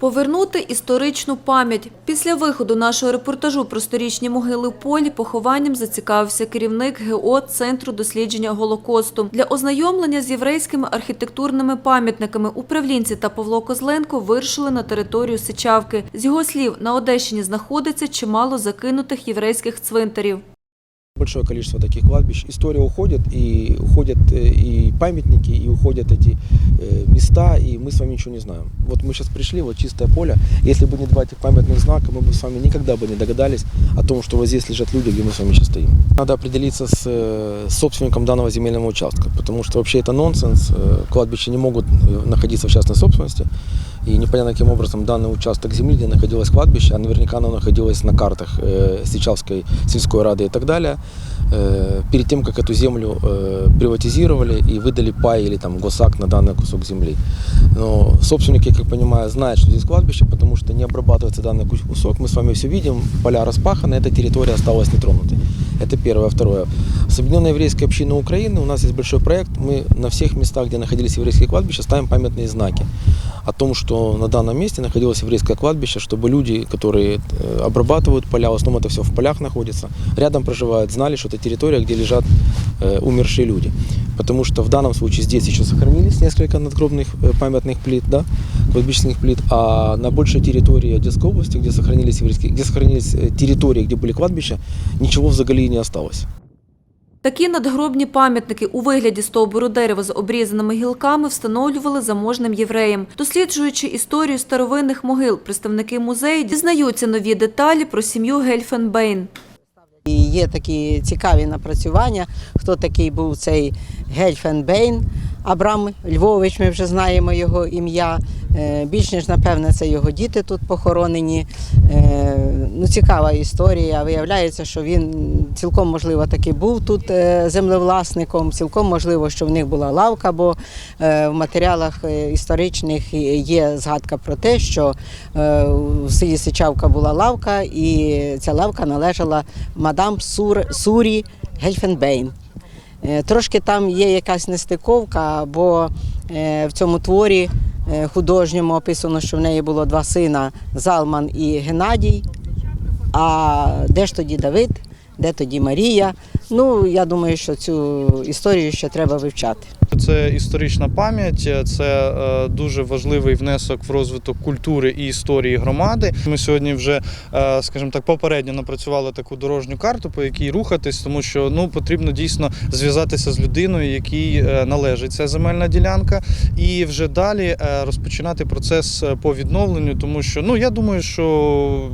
Повернути історичну пам'ять. Після виходу нашого репортажу про сторічні могили в полі похованням зацікавився керівник ГО Центру дослідження Голокосту. Для ознайомлення з єврейськими архітектурними пам'ятниками управлінці та Павло Козленко вирушили на територію Сичавки. З його слів, на Одещині знаходиться чимало закинутих єврейських цвинтарів большое количество таких кладбищ. История уходит, и уходят э, и памятники, и уходят эти э, места, и мы с вами ничего не знаем. Вот мы сейчас пришли, вот чистое поле. Если бы не два этих памятных знака, мы бы с вами никогда бы не догадались о том, что вот здесь лежат люди, где мы с вами сейчас стоим. Надо определиться с э, собственником данного земельного участка, потому что вообще это нонсенс. Э, Кладбища не могут э, находиться в частной собственности. И непонятно каким образом данный участок земли, где находилось кладбище, а наверняка оно находилось на картах э, Сичавской сельской рады и так далее, э, перед тем, как эту землю э, приватизировали и выдали пай или там госакт на данный кусок земли. Но собственник, я как понимаю, знает, что здесь кладбище, потому что не обрабатывается данный кус- кусок. Мы с вами все видим, поля распаханы, эта территория осталась нетронутой. Это первое. Второе. С Объединенной еврейской общиной Украины у нас есть большой проект. Мы на всех местах, где находились еврейские кладбища, ставим памятные знаки о том, что на данном месте находилось еврейское кладбище, чтобы люди, которые э, обрабатывают поля, в основном это все в полях находится, рядом проживают, знали, что это территория, где лежат э, умершие люди. Потому что в данном случае здесь еще сохранились несколько надгробных э, памятных плит, да, кладбищенских плит, а на большей территории Одесской области, где сохранились, еврейские, где сохранились э, территории, где были кладбища, ничего в Загалии не осталось. Такі надгробні пам'ятники у вигляді стовбуру дерева з обрізаними гілками встановлювали заможним євреям. Досліджуючи історію старовинних могил, представники музею дізнаються нові деталі про сім'ю Гельфенбейн. Є такі цікаві напрацювання, хто такий був цей Гельфенбейн Абрам Львович, ми вже знаємо його ім'я. Е, Більш ніж напевне, це його діти тут похоронені. Е, Ну, цікава історія. Виявляється, що він цілком можливо таки був тут е, землевласником, цілком можливо, що в них була лавка, бо в матеріалах історичних є згадка про те, що в селі Сичавка була лавка, і ця лавка належала мадам Сур, Сурі Гельфенбейн. Е, Трошки там є якась нестиковка, бо е, в цьому творі е, художньому описано, що в неї було два сина Залман і Геннадій. А де ж тоді Давид, де тоді Марія? Ну, я думаю, що цю історію ще треба вивчати. Це історична пам'ять, це е, дуже важливий внесок в розвиток культури і історії громади. Ми сьогодні вже, е, скажімо так, попередньо напрацювали таку дорожню карту, по якій рухатись, тому що ну потрібно дійсно зв'язатися з людиною, якій е, належить ця земельна ділянка, і вже далі розпочинати процес по відновленню, тому що ну я думаю, що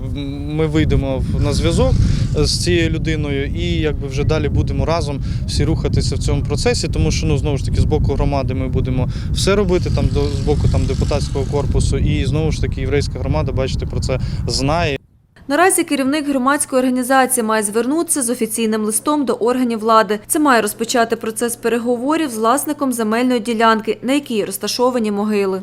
ми вийдемо на зв'язок з цією людиною, і якби вже далі будемо разом всі рухатися в цьому процесі, тому що ну знову ж таки з боку громади ми будемо все робити там до з боку там депутатського корпусу, і знову ж таки єврейська громада, бачите, про це знає. Наразі керівник громадської організації має звернутися з офіційним листом до органів влади. Це має розпочати процес переговорів з власником земельної ділянки, на якій розташовані могили.